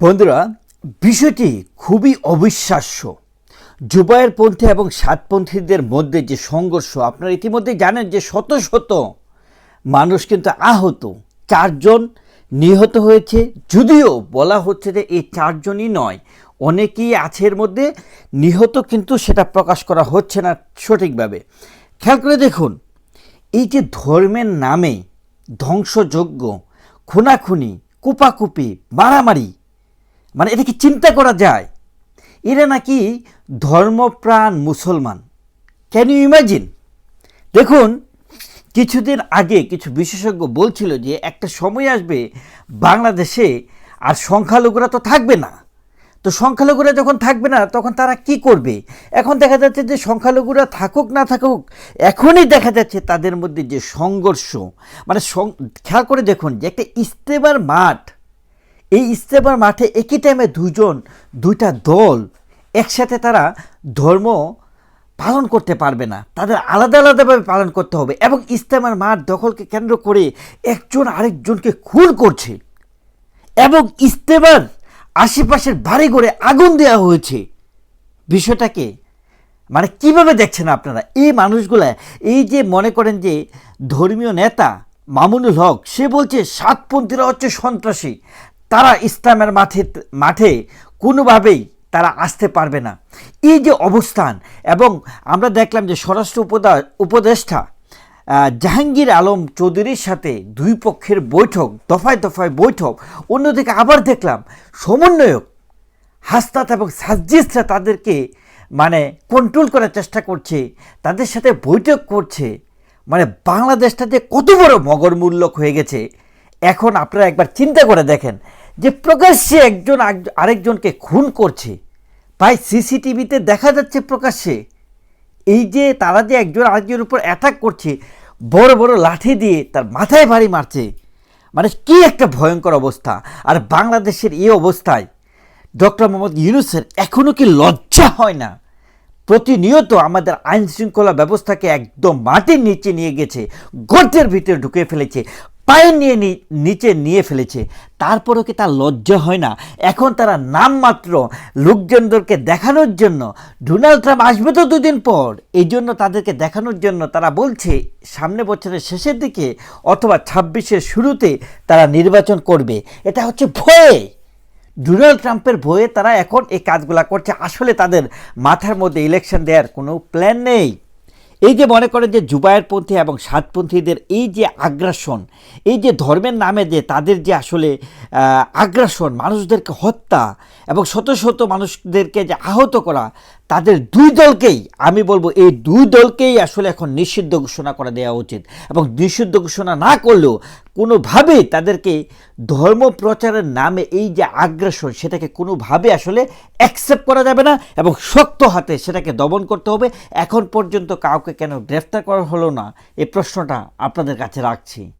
বন্ধুরা, বিষয়টি খুবই অবিশ্বাস্য। জুবায়ের পন্থী এবং সাতপন্থীদের মধ্যে যে সংঘর্ষ, আপনারা ইতিমধ্যে জানেন যে শত শত মানুষ কিন্তু আহত। চারজন নিহত হয়েছে, যদিও বলা হচ্ছে যে এই চারজনই নয়, অনেকেই আছে এর মধ্যে, নিহত কিন্তু সেটা প্রকাশ করা হচ্ছে না সঠিকভাবে। খেয়াল করে দেখুন, এই যে ধর্মের নামে ধ্বংসযজ্ঞ, খুনাখুনি, কুপাকুপি, মারামারি মানে এটা কি চিন্তা করা যায়? এরা নাকি ধর্মপ্রাণ মুসলমান। ক্যান ইউ ইমাজিন দেখুন, কিছুদিন আগে কিছু বিশেষজ্ঞ বলছিল যে একটা সময় আসবে বাংলাদেশে আর সংখ্যালঘুরা তো থাকবে না। তো সংখ্যালঘুরা যখন থাকবে না, তখন তারা কি করবে? এখন দেখা যাচ্ছে যে সংখ্যালঘুরা থাকুক না থাকুক, এখনই দেখা যাচ্ছে তাদের মধ্যে যে সংঘর্ষ। মানে খেয়াল করে দেখুন যে একটা ইস্তেমার মাঠ এই ইস্তেমার মাঠে একই টাইমে দুজন দুইটা দল একসাথে তারা ধর্ম পালন করতে পারবে না। তাদের আলাদা আলাদাভাবে পালন করতে হবে এবং ইস্তেমার মাঠ দখলকে কেন্দ্র করে একজন আরেকজনকে খুন করছে এবং ইস্তেমার আশেপাশের বাড়ি ঘরে আগুন দেওয়া হয়েছে। বিষয়টাকে মানে কীভাবে দেখছেন আপনারা? এই মানুষগুলা, এই যে মনে করেন যে ধর্মীয় নেতা মামুনুল হক, সে বলছে, সাতপন্থীরা হচ্ছে সন্ত্রাসী। তারা ইসলামের মাঠে মাঠে কোনোভাবেই তারা আসতে পারবে না। এই যে অবস্থান এবং আমরা দেখলাম যে স্বরাষ্ট্র উপদা, উপদেষ্টা জাহাঙ্গীর আলম চৌধুরীর সাথে দুই পক্ষের বৈঠক, দফায় দফায় বৈঠক। অন্যদিকে আবার দেখলাম সমন্বয়ক হাসনাত এবং সাজ্জিসরা তাদেরকে মানে কন্ট্রোল করার চেষ্টা করছে, তাদের সাথে বৈঠক করছে। মানে বাংলাদেশটা যে কত বড় মগরমূল্যক হয়ে গেছে। এখন আপনারা একবার চিন্তা করে দেখেন যে প্রকাশ্যে একজন আরেকজনকে খুন করছে। ভাই, সিসিটিভিতে দেখা যাচ্ছে প্রকাশ্যে। এই যে তারা যে একজন আরেকজনের উপর অ্যাটাক করছে, বড় বড় লাঠি দিয়ে তার মাথায় ভারী মারছে। মানে কি একটা ভয়ঙ্কর অবস্থা। আর বাংলাদেশের এই অবস্থায় ডক্টর মোহাম্মদ ইউনুসের এখনও কি লজ্জা হয় না? প্রতিনিয়ত আমাদের আইন শৃঙ্খলা ব্যবস্থাকে একদম মাটির নিচে নিয়ে গেছে, গর্তের ভিতরে ঢুকে ফেলেছে। পায়ে নিয়ে নিচে নিয়ে ফেলেছে। তারপরেও কি তার লজ্জা হয় না? এখন তারা নামমাত্র লোকজনদেরকে দেখানোর জন্য ডোনাল্ড ট্রাম্প আসবে তো দুদিন পর। এই জন্য তাদেরকে দেখানোর জন্য তারা বলছে, সামনে বছরের শেষের দিকে অথবা ছাব্বিশের শুরুতে তারা নির্বাচন করবে। এটা হচ্ছে ভয়ে। ডোনাল্ড ট্রাম্পের ভয়ে তারা এখন এই কাজগুলা করছে। আসলে তাদের মাথার মধ্যে ইলেকশন দেওয়ার কোনো প্ল্যান নেই। এই যে মনে করেন যে জুবায়েরপন্থী এবং সাতপন্থীদের এই যে আগ্রাসন, এই যে ধর্মের নামে যে তাদের যে আসলে আগ্রাসন, মানুষদেরকে হত্যা এবং শত শত মানুষদেরকে যে আহত করা, তাদের দুই দলকেই, আমি বলব এই দুই দলকেই আসলে এখন নিষিদ্ধ ঘোষণা করে দেওয়া উচিত এবং নিষিদ্ধ ঘোষণা না করলেও কোনোভাবেই তাদেরকে ধর্ম প্রচারের নামে এই যে আগ্রাসন, সেটাকে কোনোভাবে আসলে অ্যাকসেপ্ট করা যাবে না এবং শক্ত হাতে সেটাকে দমন করতে হবে। এখন পর্যন্ত কাউকে কেন গ্রেফতার করা হলো না? এই প্রশ্নটা আপনাদের কাছে রাখছি।